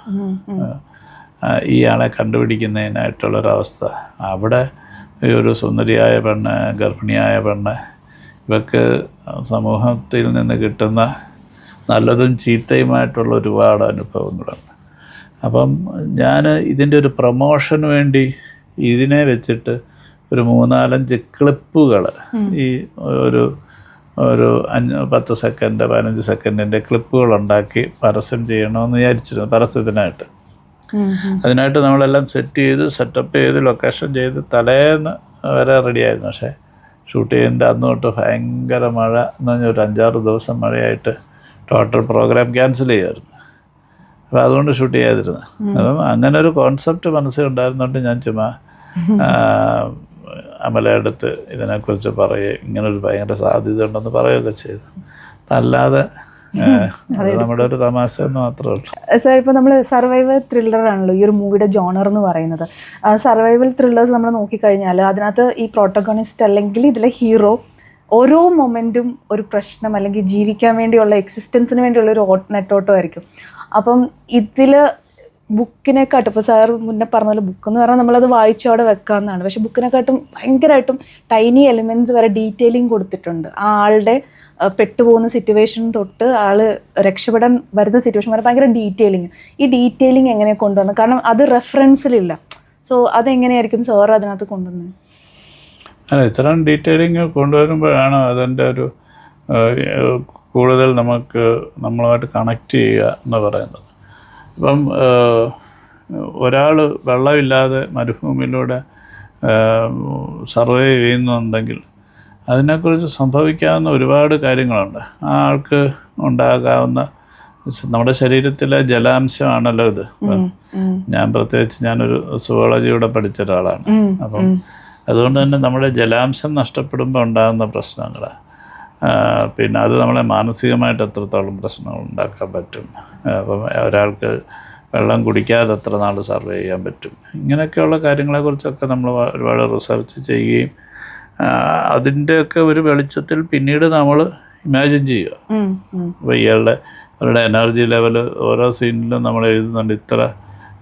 B: ഇയാളെ കണ്ടുപിടിക്കുന്നതിനായിട്ടുള്ളൊരവസ്ഥ അവിടെ ഈ ഒരു സുന്ദരിയായ പെണ്ണ് ഗർഭിണിയായ പെണ്ണ് ഇവർക്ക് സമൂഹത്തിൽ നിന്ന് കിട്ടുന്ന നല്ലതും ചീത്തയുമായിട്ടുള്ള ഒരുപാട് അനുഭവങ്ങളുണ്ട്. അപ്പം ഞാൻ ഇതിന്റെ ഒരു പ്രൊമോഷന് വേണ്ടി ഇതിനെ വെച്ചിട്ട് ഒരു മൂന്നാലഞ്ച് ക്ലിപ്പുകൾ ഈ ഒരു ഒരു അഞ്ച് പത്ത് സെക്കൻഡ് പതിനഞ്ച് സെക്കൻഡിന്റെ ക്ലിപ്പുകൾ ഉണ്ടാക്കി പരസ്യം ചെയ്യണമെന്ന് വിചാരിച്ചിരുന്നു പരസ്യത്തിനായിട്ട്. അതിനായിട്ട് നമ്മളെല്ലാം സെറ്റ് ചെയ്ത് സെറ്റപ്പ് ചെയ്ത് ലൊക്കേഷൻ ചെയ്ത് തലേന്ന് വരെ റെഡിയായിരുന്നു. പക്ഷേ ഷൂട്ട് ചെയ്യേണ്ട അന്ന് തൊട്ട് ഭയങ്കര മഴ എന്ന് പറഞ്ഞാൽ ഒരു അഞ്ചാറ് ദിവസം മഴയായിട്ട് ടോട്ടൽ പ്രോഗ്രാം ക്യാൻസൽ ചെയ്യുമായിരുന്നു അപ്പോൾ അതുകൊണ്ട് ഷൂട്ട് ചെയ്യാതിരുന്നു. അപ്പം അങ്ങനെ ഒരു കോൺസെപ്റ്റ് മനസ്സിലുണ്ടായിരുന്നുകൊണ്ട് ഞാൻ ചുമ്മാ അമലയടുത്ത് ഇതിനെക്കുറിച്ച് പറയുക ഇങ്ങനൊരു ഭയങ്കര സാധ്യത ഉണ്ടെന്ന് പറയുകയൊക്കെ ചെയ്തു. അല്ലാതെ നമ്മുടെ ഒരു തമാശ എന്ന് മാത്രമേ ഉള്ളൂ.
A: സാർ ഇപ്പോൾ നമ്മൾ സർവൈവൽ ത്രില്ലർ ആണല്ലോ ഈ ഒരു മൂവിയുടെ ജോണർ എന്ന് പറയുന്നത്. സർവൈവൽ ത്രില്ലേഴ്സ് നമ്മൾ നോക്കിക്കഴിഞ്ഞാൽ അതിനകത്ത് ഈ പ്രോട്ടോഗണിസ്റ്റ് അല്ലെങ്കിൽ ഇതിലെ ഹീറോ ഓരോ മൊമെന്റും ഒരു പ്രശ്നം അല്ലെങ്കിൽ ജീവിക്കാൻ വേണ്ടിയുള്ള എക്സിസ്റ്റൻസിന് വേണ്ടിയുള്ള ഒരു നെറ്റോട്ടോ ആയിരിക്കും അപ്പം ഇതിൽ ബുക്കിനെക്കാട്ടും ഇപ്പോൾ സാർ മുന്നേ പറഞ്ഞ പോലെ ബുക്ക് എന്ന് പറഞ്ഞാൽ നമ്മളത് വായിച്ച് അവിടെ വെക്കാമെന്നാണ് പക്ഷെ ബുക്കിനെക്കാട്ടും ഭയങ്കരമായിട്ടും ടൈനി എലിമെന്റ്സ് വരെ ഡീറ്റെയിലിംഗ് കൊടുത്തിട്ടുണ്ട്. ആ ആളുടെ പെട്ടുപോകുന്ന സിറ്റുവേഷൻ തൊട്ട് ആൾ രക്ഷപ്പെടാൻ വരുന്ന സിറ്റുവേഷൻ വരെ ഭയങ്കര ഡീറ്റെയിലിംഗ് ഈ ഡീറ്റെയിലിംഗ് എങ്ങനെ കൊണ്ടുവന്നു കാരണം അത് റെഫറൻസിലില്ല സോ അതെങ്ങനെയായിരിക്കും സാർ അതിനകത്ത് കൊണ്ടുവന്നത്?
B: അല്ല ഇത്തരം ഡീറ്റെയിലിങ് കൊണ്ടുവരുമ്പോഴാണ് അതിന്റെ ഒരു കൂടുതൽ നമുക്ക് നമ്മളുമായിട്ട് കണക്ട് ചെയ്യുക എന്ന് പറയുന്നത്. ഇപ്പം ഒരാൾ വെള്ളമില്ലാതെ മരുഭൂമിയിലൂടെ സർവേ ചെയ്യുന്നുണ്ടെങ്കിൽ അതിനെക്കുറിച്ച് സംഭവിക്കാവുന്ന ഒരുപാട് കാര്യങ്ങളുണ്ട്. ആ ആൾക്ക് ഉണ്ടാകാവുന്ന നമ്മുടെ ശരീരത്തിലെ ജലാംശമാണല്ലോ ഇത്. ഞാൻ പ്രത്യേകിച്ച് ഞാനൊരു സുവോളജിയുടെ പഠിച്ച ഒരാളാണ്. അപ്പം അതുകൊണ്ട് തന്നെ നമ്മുടെ ജലാംശം നഷ്ടപ്പെടുമ്പോൾ ഉണ്ടാകുന്ന പ്രശ്നങ്ങൾ പിന്നെ അത് നമ്മളെ മാനസികമായിട്ട് എത്രത്തോളം പ്രശ്നങ്ങൾ ഉണ്ടാക്കാൻ പറ്റും? അപ്പം ഒരാൾക്ക് വെള്ളം കുടിക്കാതെ എത്ര നാൾ സർവേ ചെയ്യാൻ പറ്റും? ഇങ്ങനെയൊക്കെയുള്ള കാര്യങ്ങളെക്കുറിച്ചൊക്കെ നമ്മൾ ഒരുപാട് റിസർച്ച് ചെയ്യുകയും അതിന്റെയൊക്കെ ഒരു വെളിച്ചത്തിൽ പിന്നീട് നമ്മൾ ഇമാജിൻ ചെയ്യുക. അപ്പോൾ ഇയാളുടെ അവരുടെ എനർജി ലെവൽ ഓരോ സീനിലും നമ്മൾ എഴുതുന്നുണ്ട് ഇത്ര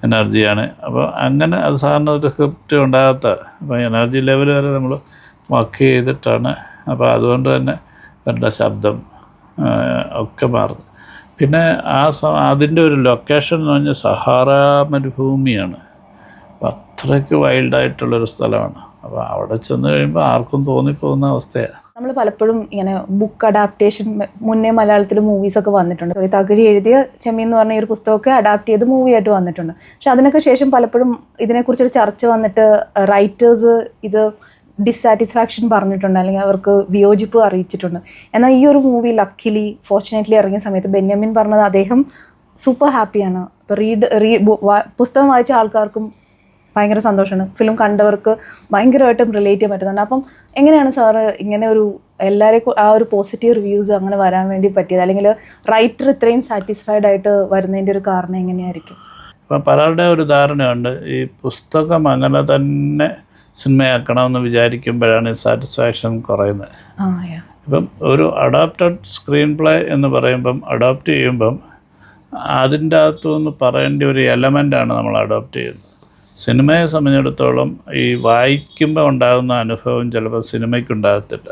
B: എനർജിയാണ്. അപ്പോൾ അങ്ങനെ അത് സാധാരണ ഒരു സ്ക്രിപ്റ്റ് ഉണ്ടാകാത്ത അപ്പോൾ എനർജി ലെവൽ വരെ നമ്മൾ വർക്ക് ചെയ്തിട്ടാണ്. അപ്പോൾ അതുകൊണ്ട് തന്നെ അവരുടെ ശബ്ദം ഒക്കെ മാറുന്നു. പിന്നെ ആ സ അതിന്റെ ഒരു ലൊക്കേഷൻ എന്ന് പറഞ്ഞാൽ സഹാറ മരുഭൂമിയാണ്. അത്രയ്ക്ക് വൈൽഡായിട്ടുള്ളൊരു സ്ഥലമാണ്. അപ്പോൾ അവിടെ ചെന്ന് കഴിയുമ്പോൾ ആർക്കും തോന്നിപ്പോകുന്ന അവസ്ഥയാണ്.
A: നമ്മൾ പലപ്പോഴും ഇങ്ങനെ ബുക്ക് അഡാപ്റ്റേഷൻ മുന്നേ മലയാളത്തിൽ മൂവീസൊക്കെ വന്നിട്ടുണ്ട്. ഒരു തകഴി എഴുതിയ ചെമ്മീൻ എന്ന് പറഞ്ഞ ഒരു പുസ്തകമൊക്കെ അഡാപ്റ്റ് ചെയ്ത് മൂവിയായിട്ട് വന്നിട്ടുണ്ട്. പക്ഷെ അതിനൊക്കെ ശേഷം പലപ്പോഴും ഇതിനെക്കുറിച്ചൊരു ചർച്ച വന്നിട്ട് റൈറ്റേഴ്സ് ഇത് ഡിസാറ്റിസ്ഫാക്ഷൻ പറഞ്ഞിട്ടുണ്ട് അല്ലെങ്കിൽ അവർക്ക് വിയോജിപ്പ് അറിയിച്ചിട്ടുണ്ട്. എന്നാൽ ഈ ഒരു മൂവി ലക്കിലി ഫോർച്ചുനേറ്റ്ലി ഇറങ്ങിയ സമയത്ത് ബെന്യാമിൻ പറഞ്ഞത് അദ്ദേഹം സൂപ്പർ ഹാപ്പിയാണ് റീഡ് റീ പുസ്തകം വായിച്ച ആൾക്കാർക്കും ഭയങ്കര സന്തോഷമാണ്. ഫിലിം കണ്ടവർക്ക് ഭയങ്കരമായിട്ടും റിലേറ്റ് ചെയ്യാൻ പറ്റുന്നുണ്ട്. അപ്പം എങ്ങനെയാണ് സാറ് ഇങ്ങനെ ഒരു എല്ലാവരെയും ആ ഒരു പോസിറ്റീവ് റിവ്യൂസ് അങ്ങനെ വരാൻ വേണ്ടി പറ്റിയത്? അല്ലെങ്കിൽ റൈറ്റർ ഇത്രയും സാറ്റിസ്ഫൈഡ് ആയിട്ട് വരുന്നതിന്റെ ഒരു കാരണം എങ്ങനെയായിരിക്കും?
B: ഇപ്പം പലരുടെ ഒരു ധാരണയുണ്ട് ഈ പുസ്തകം അങ്ങനെ തന്നെ സിനിമയാക്കണമെന്ന് വിചാരിക്കുമ്പോഴാണ് സാറ്റിസ്ഫാക്ഷൻ കുറയുന്നത്. ഇപ്പം ഒരു അഡാപ്റ്റഡ് സ്ക്രീൻ പ്ലേ എന്ന് പറയുമ്പം അഡോപ്റ്റ് ചെയ്യുമ്പം അതിന്റെ അകത്തുനിന്ന് പറയേണ്ട ഒരു എലമെന്റാണ് നമ്മൾ അഡോപ്റ്റ് ചെയ്യുന്നത്. സിനിമയെ സംബന്ധിച്ചിടത്തോളം ഈ വായിക്കുമ്പോൾ ഉണ്ടാകുന്ന അനുഭവം ചിലപ്പോൾ സിനിമയ്ക്ക് ഉണ്ടാകത്തില്ല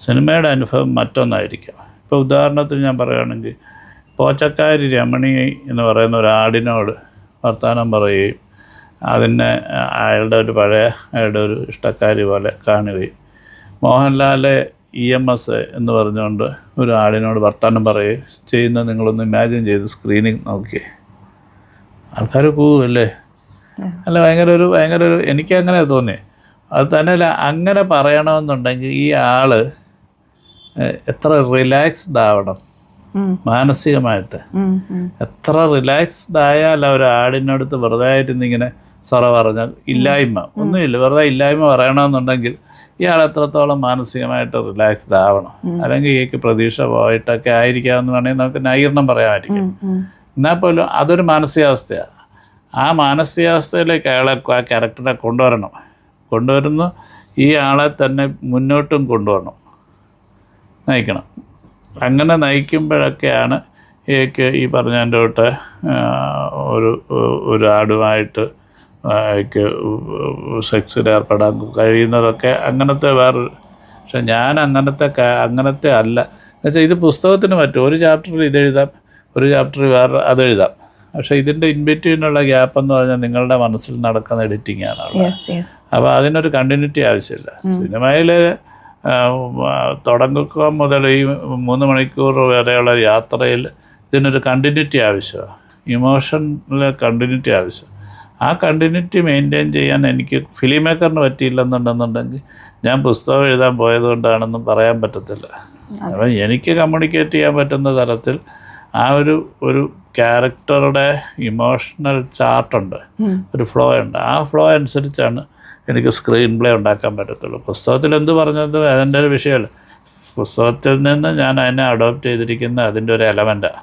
B: സിനിമയുടെ അനുഭവം മറ്റൊന്നായിരിക്കാം. ഇപ്പോൾ ഉദാഹരണത്തിന് ഞാൻ പറയുകയാണെങ്കിൽ പോച്ചക്കാരി രമണി എന്ന് പറയുന്ന ഒരു ആടിനോട് വർത്തമാനം പറയുകയും അതിനെ അയാളുടെ ഒരു പഴയ അയാളുടെ ഒരു ഇഷ്ടക്കാരി പോലെ കാണുകയും. മോഹൻലാലെ ഇ എം എസ് എന്ന് പറഞ്ഞുകൊണ്ട് ഒരു ആളിനോട് വർത്തമാനം പറയുകയും ചെയ്യുന്നത് നിങ്ങളൊന്ന് ഇമാജിൻ ചെയ്ത് സ്ക്രീനിങ് നോക്കിയേ. ആൾക്കാർ പോവുമല്ലേ അല്ല ഭയങ്കര ഒരു ഭയങ്കര ഒരു എനിക്ക് അങ്ങനെ തോന്നി അത് തന്നെ അല്ല അങ്ങനെ പറയണമെന്നുണ്ടെങ്കിൽ ഈ ആൾ എത്ര റിലാക്സ്ഡ് ആവണം. മാനസികമായിട്ട്. എത്ര റിലാക്സ്ഡ് ആയാൽ ഒരാടിനടുത്ത് വെറുതെ ഇരുന്നിങ്ങനെ സൊറ പറഞ്ഞാൽ ഇല്ലായ്മ. ഒന്നുമില്ല. വെറുതെ ഇല്ലായ്മ പറയണമെന്നുണ്ടെങ്കിൽ ഇയാൾ എത്രത്തോളം മാനസികമായിട്ട് റിലാക്സ്ഡ് ആവണം. അല്ലെങ്കിൽ ഇയാൾക്ക് പ്രതീക്ഷ പോയിട്ടൊക്കെ ആയിരിക്കാമെന്ന് വേണമെങ്കിൽ നമുക്ക് ന്യായീകരണം പറയാമായിരിക്കും. എന്നാൽ പോലും അതൊരു മാനസികാവസ്ഥയാണ്. ആ മാനസികാവസ്ഥയിലേക്ക് അയാളെ ആ ക്യാരക്ടറെ കൊണ്ടുവരണം. കൊണ്ടുവരുന്ന. ഈ ആളെ തന്നെ മുന്നോട്ടും കൊണ്ടുവരണം. നയിക്കണം. അങ്ങനെ നയിക്കുമ്പോഴൊക്കെയാണ് ഇയാൾക്ക് ഈ പറഞ്ഞതിന്റെ തൊട്ട് ഒരു ഒരു ആടുമായിട്ട് എനിക്ക് സെക്സിൽ ഏർപ്പെടാൻ കഴിയുന്നതൊക്കെ അങ്ങനത്തെ വേറൊരു പക്ഷെ ഞാൻ അങ്ങനത്തെ അങ്ങനത്തെ അല്ല. എന്നുവെച്ചാൽ ഇത് പുസ്തകത്തിന് പറ്റും. ഒരു ചാപ്റ്ററിൽ ഇതെഴുതാം ഒരു ചാപ്റ്ററിൽ വേറെ അതെഴുതാം പക്ഷേ ഇതിന്റെ ഇൻബിറ്റ്വീനുള്ള ഗ്യാപ്പ് എന്ന് പറഞ്ഞാൽ നിങ്ങളുടെ മനസ്സിൽ നടക്കുന്ന എഡിറ്റിംഗ് ആണ് അപ്പോൾ അതിനൊരു കണ്ടിന്യൂറ്റി ആവശ്യമില്ല. സിനിമയിൽ തുടങ്ങുക മുതൽ ഈ മൂന്ന് മണിക്കൂർ വരെയുള്ള യാത്രയിൽ ഇതിനൊരു കണ്ടിന്യൂറ്റി ആവശ്യമാണ്. ഇമോഷനിലെ കണ്ടിന്യൂറ്റി ആവശ്യം ആ കണ്ടിന്യൂറ്റി മെയിന്റെയിൻ ചെയ്യാൻ എനിക്ക് ഫിലിം മേക്കറിന് പറ്റിയില്ലെന്നുണ്ടെന്നുണ്ടെങ്കിൽ ഞാൻ പുസ്തകം എഴുതാൻ പോയതുകൊണ്ടാണെന്നും പറയാൻ പറ്റത്തില്ല. അപ്പം എനിക്ക് കമ്മ്യൂണിക്കേറ്റ് ചെയ്യാൻ പറ്റുന്ന തരത്തിൽ ആ ഒരു ഒരു ക്യാരക്ടറുടെ ഇമോഷണൽ ചാർട്ടുണ്ട് ഒരു ഫ്ലോ ഉണ്ട്. ആ ഫ്ലോ അനുസരിച്ചാണ് എനിക്ക് സ്ക്രീൻ പ്ലേ ഉണ്ടാക്കാൻ പറ്റത്തുള്ളൂ. പുസ്തകത്തിൽ എന്ത് പറഞ്ഞത് അതിന്റെ ഒരു വിഷയമല്ല. പുസ്തകത്തിൽ നിന്ന് ഞാൻ അതിനെ അഡോപ്റ്റ് ചെയ്തിരിക്കുന്ന അതിന്റെ ഒരു
A: എലമെന്റാണ്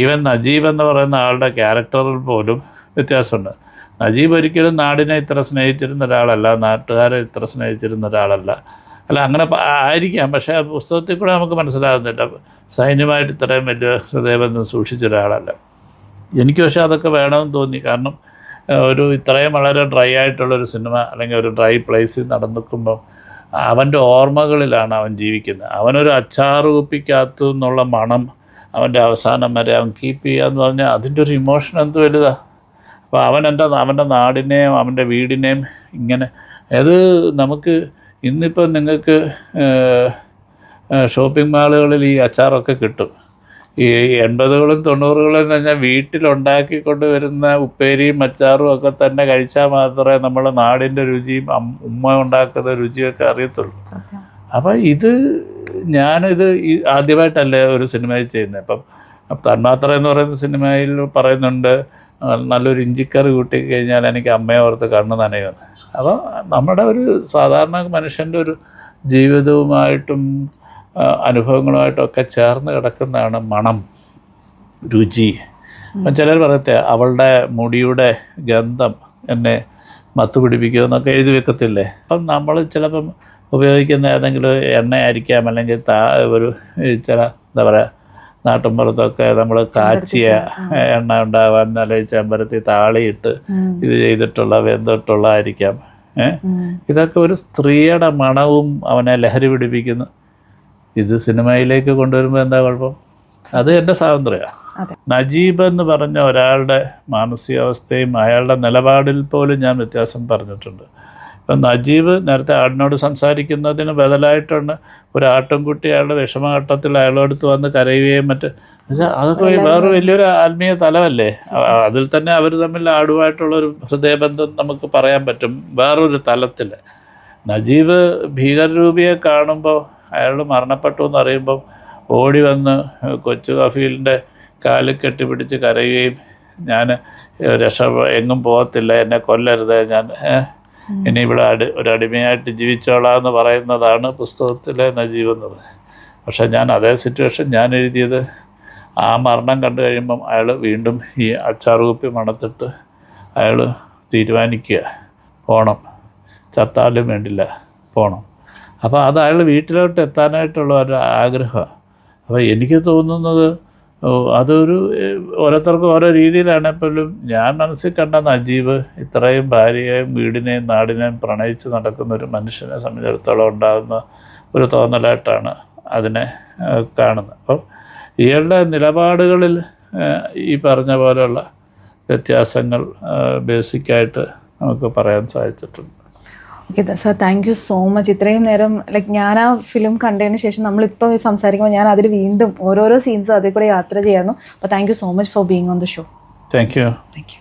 B: ഈവൻ നജീബ് എന്ന് പറയുന്ന ആളുടെ ക്യാരക്ടറിൽ പോലും വ്യത്യാസമുണ്ട്. നജീബ് ഒരിക്കലും നാടിനെ ഇത്ര സ്നേഹിച്ചിരുന്ന ഒരാളല്ല നാട്ടുകാരെ ഇത്ര സ്നേഹിച്ചിരുന്ന ഒരാളല്ല. അല്ല അങ്ങനെ ആയിരിക്കാം പക്ഷേ ആ പുസ്തകത്തിൽ കൂടെ നമുക്ക് മനസ്സിലാകുന്നില്ല. സൈന്യമായിട്ട് ഇത്രയും വലിയ ഹൃദയബന്ധം സൂക്ഷിച്ച ഒരാളല്ല. എനിക്ക് പക്ഷേ അതൊക്കെ വേണമെന്ന് തോന്നി. കാരണം ഒരു ഇത്രയും വളരെ ഡ്രൈ ആയിട്ടുള്ളൊരു സിനിമ അല്ലെങ്കിൽ ഒരു ഡ്രൈ പ്ലേസിൽ നടന്നിക്കുമ്പം അവന്റെ ഓർമ്മകളിലാണ് അവൻ ജീവിക്കുന്നത്. അവനൊരു അച്ചാറ് കുപ്പിക്കകത്തു നിന്നുള്ള മണം അവന്റെ അവസാനം വരെ അവൻ കീപ്പ് ചെയ്യുക എന്ന് പറഞ്ഞാൽ അതിന്റെ ഒരു ഇമോഷൻ എന്ത് വലുതാ? അപ്പോൾ അവൻ എന്റെ അവന്റെ നാടിനെയും അവന്റെ വീടിനെയും ഇങ്ങനെ അത് നമുക്ക് ഇന്നിപ്പോൾ നിങ്ങൾക്ക് ഷോപ്പിംഗ് മാളുകളിൽ ഈ അച്ചാറൊക്കെ കിട്ടും. ഈ എൺപതുകളും തൊണ്ണൂറുകളും എന്ന് പറഞ്ഞാൽ വീട്ടിലുണ്ടാക്കിക്കൊണ്ട് വരുന്ന ഉപ്പേരിയും അച്ചാറും ഒക്കെ തന്നെ കഴിച്ചാൽ മാത്രമേ നമ്മുടെ നാടിന്റെ രുചിയും ഉമ്മ ഉണ്ടാക്കുന്ന രുചിയൊക്കെ അറിയത്തുള്ളൂ. അപ്പം ഇത് ഞാനിത് ഈ ആദ്യമായിട്ടല്ലേ ഒരു സിനിമയിൽ ചെയ്യുന്നത്. അപ്പം തന്മാത്ര എന്ന് പറയുന്ന സിനിമയിൽ പറയുന്നുണ്ട് നല്ലൊരു ഇഞ്ചിക്കറി കൂട്ടി കഴിഞ്ഞാൽ എനിക്ക് അമ്മയെ ഓർത്ത് കണ്ണ് നനയുന്നു. അപ്പോൾ നമ്മുടെ ഒരു സാധാരണ മനുഷ്യന്റെ ഒരു ജീവിതവുമായിട്ടും അനുഭവങ്ങളുമായിട്ടൊക്കെ ചേർന്ന് കിടക്കുന്നതാണ് മണം രുചി. അപ്പം ചിലർ പറയത്തെ അവളുടെ മുടിയുടെ ഗന്ധം എന്നെ മത്ത് പിടിപ്പിക്കുമെന്നൊക്കെ എഴുതി വെക്കത്തില്ലേ? അപ്പം നമ്മൾ ചിലപ്പം ഉപയോഗിക്കുന്ന ഏതെങ്കിലും എണ്ണയായിരിക്കാം അല്ലെങ്കിൽ താ ഒരു ചില എന്താ പറയുക നാട്ടിൻപുറത്തൊക്കെ നമ്മൾ കാച്ചിയ എണ്ണ ഉണ്ടാവാൻ നല്ല ചെമ്പരത്തി താളിയിട്ട് ഇത് ചെയ്തിട്ടുള്ള വെന്തിട്ടുള്ള ആയിരിക്കാം ഏഹ് ഇതൊക്കെ ഒരു സ്ത്രീയുടെ മണവും അവനെ ലഹരി പിടിപ്പിക്കുന്നു. ഇത് സിനിമയിലേക്ക് കൊണ്ടുവരുമ്പോൾ എന്താ കുഴപ്പം? അത് എന്റെ സ്വാതന്ത്ര്യമാണ് നജീബ് എന്ന് പറഞ്ഞ ഒരാളുടെ മാനസികാവസ്ഥയും അയാളുടെ നിലപാടിൽ പോലും ഞാൻ വ്യത്യാസം പറഞ്ഞിട്ടുണ്ട്. ഇപ്പം നജീബ് നേരത്തെ ആടിനോട് സംസാരിക്കുന്നതിന് ബദലായിട്ടാണ് ഒരു ആട്ടിൻകുട്ടി അയാളുടെ വിഷമഘട്ടത്തിൽ അയാളോടുത്ത് വന്ന് കരയുകയും മറ്റ് അതൊക്കെ വേറെ വലിയൊരു ആത്മീയ തലമല്ലേ? അതിൽ തന്നെ അവർ തമ്മിൽ ആടുമായിട്ടുള്ളൊരു ഹൃദയബന്ധം നമുക്ക് പറയാൻ പറ്റും വേറൊരു തലത്തിൽ. നജീബ് ഭീകരരൂപിയെ കാണുമ്പോൾ അയാൾ മരണപ്പെട്ടു എന്നറിയുമ്പം ഓടി വന്ന് കൊച്ചു കഫീലിന്റെ കാൽ കെട്ടിപ്പിടിച്ച് കരയുകയും ഞാൻ രക്ഷ എങ്ങും പോകത്തില്ല എന്നെ കൊല്ലരുത് ഞാൻ ഇനി ഇവിടെ അടി ഒരടിമയായിട്ട് ജീവിച്ചോളാന്ന് പറയുന്നതാണ് പുസ്തകത്തിലെ നജീബ് എന്ന് പറയുന്നത്. പക്ഷെ ഞാൻ അതേ സിറ്റുവേഷൻ ഞാൻ എഴുതിയത് ആ മരണം കണ്ടു കഴിയുമ്പം അയാൾ വീണ്ടും ഈ അച്ചാറുകുപ്പി മണത്തിട്ട് അയാൾ തീരുമാനിക്കുക. പോണം. ചത്താലും വേണ്ടില്ല. പോണം. അപ്പോൾ അത് അയാൾ വീട്ടിലോട്ട് എത്താനായിട്ടുള്ള ഒരു ആഗ്രഹമാണ്. അപ്പോൾ എനിക്ക് തോന്നുന്നത് അതൊരു ഓരോരുത്തർക്കും ഓരോ രീതിയിലാണ്. എപ്പോഴും ഞാൻ മനസ്സിൽ കണ്ട നജീബ് ഇത്രയും ഭാര്യയെയും വീടിനെയും നാടിനെയും പ്രണയിച്ച് നടക്കുന്ന ഒരു മനുഷ്യനെ സംബന്ധിച്ചിടത്തോളം ഉണ്ടാകുന്ന ഒരു തോന്നലായിട്ടാണ് അതിനെ കാണുന്നത്. അപ്പം ഇയാളുടെ നിലപാടുകളിൽ ഈ പറഞ്ഞ പോലെയുള്ള വ്യത്യാസങ്ങൾ ബേസിക്കായിട്ട് നമുക്ക് പറയാൻ സാധിച്ചിട്ടുണ്ട്.
A: Okay sir thank you so much ഇത്രയും നേരം ലൈക്ക് ഞാൻ ആ ഫിലിം കണ്ടതിന് ശേഷം നമ്മളിപ്പോൾ സംസാരിക്കുമ്പോൾ ഞാൻ അതിൽ വീണ്ടും ഓരോരോ സീൻസും അതിൽ കൂടെ യാത്ര ചെയ്യായിരുന്നു. അപ്പോൾ thank you so much for being on the show
B: thank you
A: thank you